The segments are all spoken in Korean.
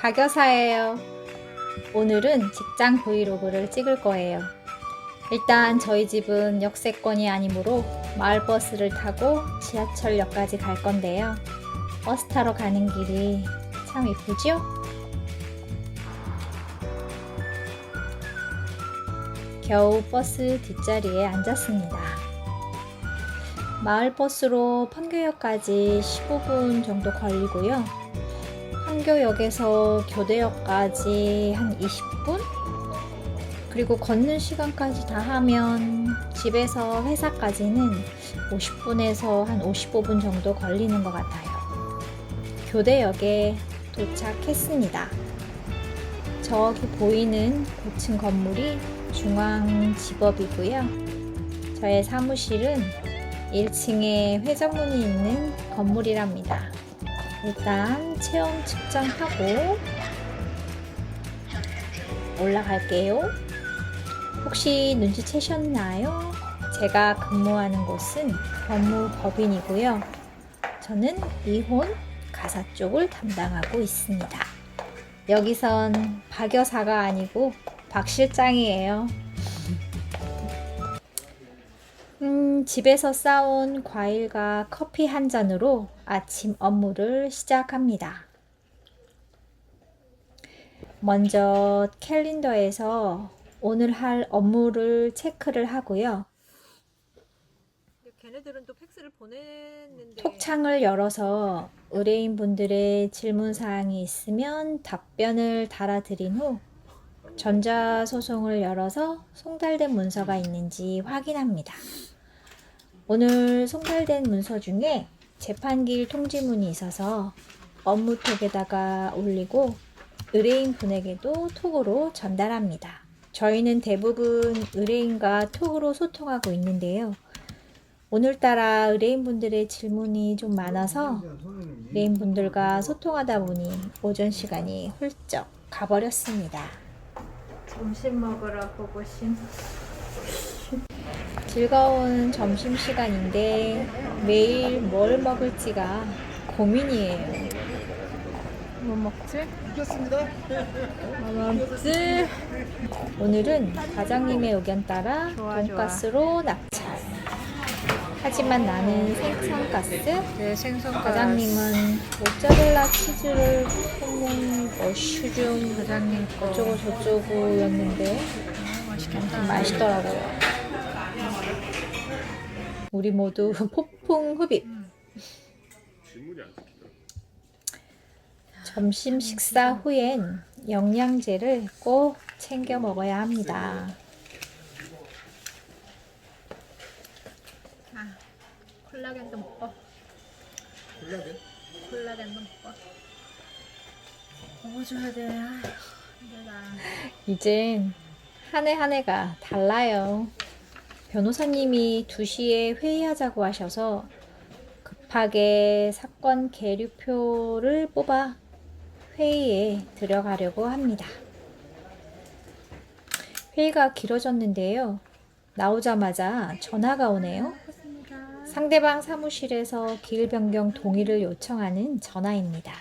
박여사예요. 오늘은 직장 브이로그를 찍을 거예요. 일단 저희 집은 역세권이 아니므로 마을버스를 타고 지하철역까지 갈 건데요. 버스 타러 가는 길이 참 이쁘죠? 겨우 버스 뒷자리에 앉았습니다. 마을버스로 판교역까지 15분 정도 걸리고요. 판교역에서 교대역까지 한 20분? 그리고 걷는 시간까지 다 하면 집에서 회사까지는 50분에서 한 55분 정도 걸리는 것 같아요. 교대역에 도착했습니다. 저기 보이는 고층 건물이 중앙지법이고요. 저의 사무실은 1층에 회전문이 있는 건물이랍니다. 일단 체온 측정하고 올라갈게요. 혹시 눈치채셨나요? 제가 근무하는 곳은 법무법인이고요. 저는 이혼 가사 쪽을 담당하고 있습니다. 여기선 박 여사가 아니고 박 실장이에요. 음, 집에서 싸온 과일과 커피 한 잔으로 아침 업무를 시작합니다. 먼저 캘린더에서 오늘 할 업무를 체크를 하고요. 톡창을 열어서 의뢰인분들의 질문사항이 있으면 답변을 달아드린 후 전자소송을 열어서 송달된 문서가 있는지 확인합니다. 오늘 송달된 문서 중에 재판기일 통지문이 있어서 업무톡에다가 올리고 의뢰인 분에게도 톡으로 전달합니다. 저희는 대부분 의뢰인과 톡으로 소통하고 있는데요. 오늘따라 의뢰인분들의 질문이 좀 많아서 의뢰인분들과 소통하다 보니 오전 시간이 훌쩍 가버렸습니다. 점심 먹으러 보고 심. 즐거운 점심 시간인데 매일 뭘 먹을지가 고민이에요. 뭐 먹지? 이겼습니다. 뭐 먹지? 오늘은 과장님의 의견 따라 좋아, 돈가스로 낙찰. 하지만 나는 생선가스. 네 생선 과장님은 모짜렐라 치즈를 소문 머쉬룸 과장님 거 어쩌고 저쩌고였는데 맛있겠다. 맛있더라고요. 우리 모두 폭풍 흡입. 점심 식사 후엔 영양제를 꼭 챙겨 먹어야 합니다. 아, 콜라겐도 먹고 콜라겐? 콜라겐도 먹고 먹어줘야 돼. 아, 힘들다. 이젠 한 해 한 해가 달라요. 변호사님이 2시에 회의하자고 하셔서 급하게 사건 계류표를 뽑아 회의에 들어가려고 합니다. 회의가 길어졌는데요. 나오자마자 전화가 오네요. 상대방 사무실에서 길 변경 동의를 요청하는 전화입니다.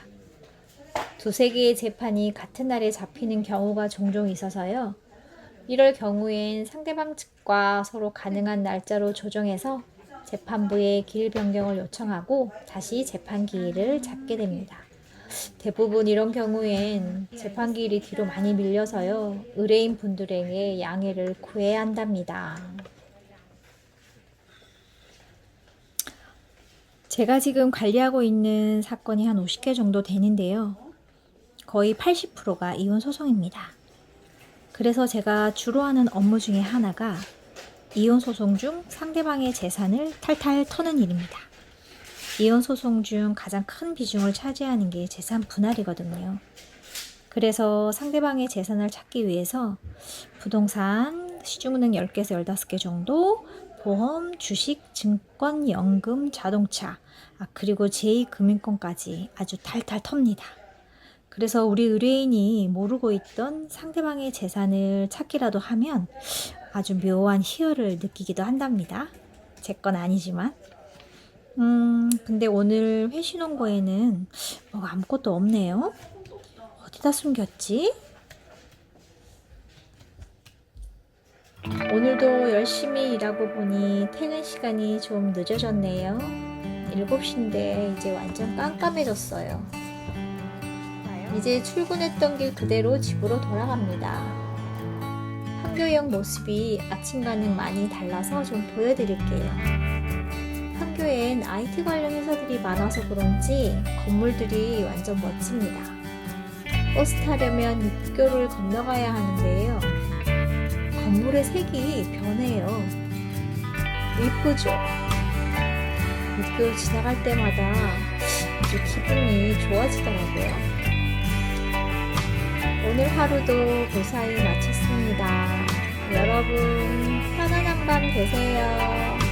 두세 개의 재판이 같은 날에 잡히는 경우가 종종 있어서요. 이럴 경우엔 상대방 측과 서로 가능한 날짜로 조정해서 재판부에 길 변경을 요청하고 다시 재판 기일을 잡게 됩니다. 대부분 이런 경우엔 재판 기일이 뒤로 많이 밀려서요. 의뢰인 분들에게 양해를 구해야 한답니다. 제가 지금 관리하고 있는 사건이 한 50개 정도 되는데요. 거의 80%가 이혼 소송입니다. 그래서 제가 주로 하는 업무 중에 하나가 이혼 소송 중 상대방의 재산을 탈탈 터는 일입니다. 이혼 소송 중 가장 큰 비중을 차지하는 게 재산 분할이거든요. 그래서 상대방의 재산을 찾기 위해서 부동산, 시중은행 10개에서 15개 정도, 보험, 주식, 증권, 연금, 자동차, 아, 그리고 제2금융권까지 아주 탈탈 텁니다. 그래서 우리 의뢰인이 모르고 있던 상대방의 재산을 찾기라도 하면 아주 묘한 희열을 느끼기도 한답니다. 제 건 아니지만. 음, 근데 오늘 회신원고에는 뭐가 아무것도 없네요. 어디다 숨겼지? 오늘도 열심히 일하고 보니 퇴근 시간이 좀 늦어졌네요. 7시인데 이제 완전 깜깜해졌어요. 이제 출근했던 길 그대로 집으로 돌아갑니다. 판교역 모습이 아침과는 많이 달라서 좀 보여드릴게요. 판교엔 IT 관련 회사들이 많아서 그런지 건물들이 완전 멋집니다. 버스 타려면 육교를 건너가야 하는데요. 건물의 색이 변해요. 예쁘죠? 육교를 지나갈 때마다 기분이 좋아지더라고요. 오늘 하루도 무사히 마쳤습니다. 여러분, 편안한 밤 되세요.